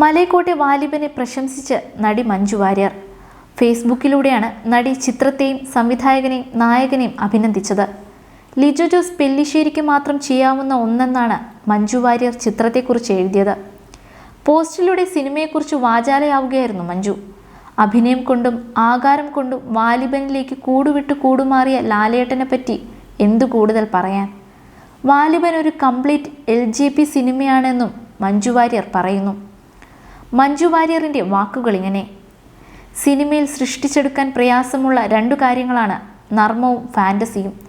മലയക്കോട്ടെ വാലിബനെ പ്രശംസിച്ച് നടി മഞ്ജു വാര്യർ. ഫേസ്ബുക്കിലൂടെയാണ് നടി ചിത്രത്തെയും സംവിധായകനെയും നായകനെയും അഭിനന്ദിച്ചത്. ലിജു ജോസ് പെല്ലിശ്ശേരിക്ക് മാത്രം ചെയ്യാവുന്ന ഒന്നെന്നാണ് മഞ്ജു വാര്യർ ചിത്രത്തെക്കുറിച്ച് എഴുതിയത്. പോസ്റ്റിലൂടെ സിനിമയെക്കുറിച്ച് വാചാലയാവുകയായിരുന്നു മഞ്ജു. അഭിനയം കൊണ്ടും ആകാരം കൊണ്ടും വാലിബനിലേക്ക് കൂടുവിട്ട് കൂടുമാറിയ ലാലേട്ടനെ പറ്റി എന്തു കൂടുതൽ പറയാൻ? വാലിബൻ ഒരു കംപ്ലീറ്റ് എൽ ജി പി സിനിമയാണെന്നും മഞ്ജു വാര്യർ പറയുന്നു. മഞ്ജു വാര്യറിന്റെ വാക്കുകൾ ഇങ്ങനെ. സിനിമയിൽ സൃഷ്ടിച്ചെടുക്കാൻ പ്രയാസമുള്ള രണ്ടു കാര്യങ്ങളാണ് നർമ്മവും ഫാന്റസിയും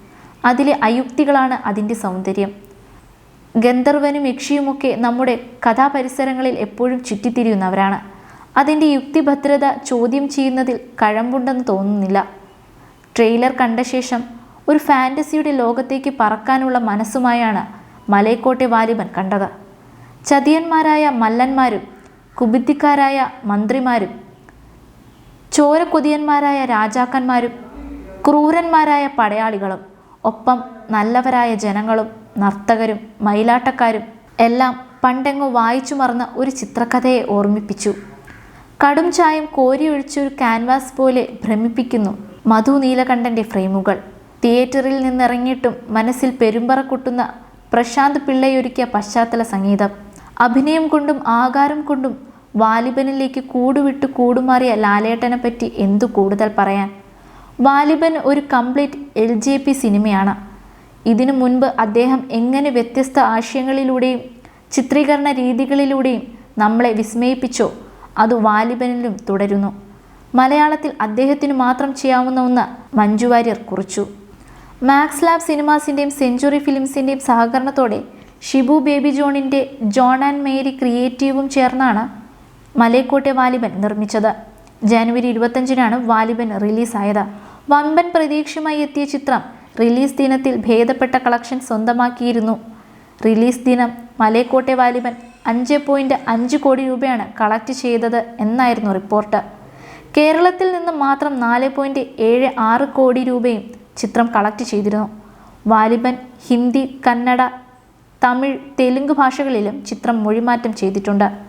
അതിലെ അയുക്തികളാണ് അതിന്റെ സൗന്ദര്യം. ഗന്ധർവനും യക്ഷിയുമൊക്കെ നമ്മുടെ കഥാപരിസരങ്ങളിൽ എപ്പോഴും ചുറ്റിത്തിരിയുന്നവരാണ്. അതിന്റെ യുക്തിഭദ്രത ചോദ്യം ചെയ്യുന്നതിൽ കഴമ്പുണ്ടെന്ന് തോന്നുന്നില്ല. ട്രെയിലർ കണ്ട ശേഷം ഒരു ഫാന്റസിയുടെ ലോകത്തേക്ക് പറക്കാനുള്ള മനസ്സുമായാണ് മലയക്കോട്ടെ വാലിബൻ കണ്ടത്. ചതിയന്മാരായ മല്ലന്മാരും കുബുദ്ധിക്കാരായ മന്ത്രിമാരും ചോരക്കൊതിയന്മാരായ രാജാക്കന്മാരും ക്രൂരന്മാരായ പടയാളികളും ഒപ്പം നല്ലവരായ ജനങ്ങളും നർത്തകരും മയിലാട്ടക്കാരും എല്ലാം പണ്ടെങ്ങോ വായിച്ചു മറന്ന ഒരു ചിത്രകഥയെ ഓർമ്മിപ്പിച്ചു. കടും ചായം കോരിയൊഴിച്ചൊരു ക്യാൻവാസ് പോലെ ഭ്രമിപ്പിക്കുന്നു മധു നീലകണ്ഠന്റെ ഫ്രെയിമുകൾ. തിയേറ്ററിൽ നിന്നിറങ്ങിയിട്ടും മനസ്സിൽ പെരുമ്പറ കൊട്ടുന്ന പ്രശാന്ത് പിള്ളയൊരുക്കിയ പശ്ചാത്തല സംഗീതം. അഭിനയം കൊണ്ടും ആകാരം കൊണ്ടും വാലിബനിലേക്ക് കൂടുവിട്ട് കൂടുമാറിയ ലാലേട്ടനെ പറ്റി എന്തു കൂടുതൽ പറയാൻ? വാലിബൻ ഒരു കംപ്ലീറ്റ് എൽ ജെ പി സിനിമയാണ്. ഇതിനു മുൻപ് അദ്ദേഹം എങ്ങനെ വ്യത്യസ്ത ആശയങ്ങളിലൂടെയും ചിത്രീകരണ രീതികളിലൂടെയും നമ്മളെ വിസ്മയിപ്പിച്ചോ അത് വാലിബനിലും തുടരുന്നു. മലയാളത്തിൽ അദ്ദേഹത്തിന് മാത്രം ചെയ്യാവുന്ന ഒന്ന് മഞ്ജു വാര്യർ കുറിച്ചു. മാക്സ് ലാബ് സിനിമാസിന്റെയും സെഞ്ചുറി ഫിലിംസിന്റെയും സഹകരണത്തോടെ ഷിബു ബേബി ജോണിന്റെ ജോൺ ആൻഡ് മേരി ക്രിയേറ്റീവും ചേർന്നാണ് മലയക്കോട്ടെ വാലിബൻ നിർമ്മിച്ചത്. ജാനുവരി ഇരുപത്തഞ്ചിനാണ് വാലിബൻ റിലീസായത്. വമ്പൻ പ്രതീക്ഷയുമായി എത്തിയ ചിത്രം റിലീസ് ദിനത്തിൽ ഭേദപ്പെട്ട കളക്ഷൻ സ്വന്തമാക്കിയിരുന്നു. റിലീസ് ദിനം മലയക്കോട്ടെ വാലിബൻ അഞ്ച് പോയിന്റ് അഞ്ച് കോടി രൂപയാണ് കളക്ട് ചെയ്തത് എന്നായിരുന്നു റിപ്പോർട്ട്. കേരളത്തിൽ നിന്ന് മാത്രം നാല് പോയിന്റ് ഏഴ് ആറ് കോടി രൂപയും ചിത്രം കളക്ട് ചെയ്തിരുന്നു. വാലിബൻ ഹിന്ദി കന്നഡ തമിഴ് തെലുങ്ക് ഭാഷകളിലും ചിത്രം മൊഴിമാറ്റം ചെയ്തിട്ടുണ്ട്.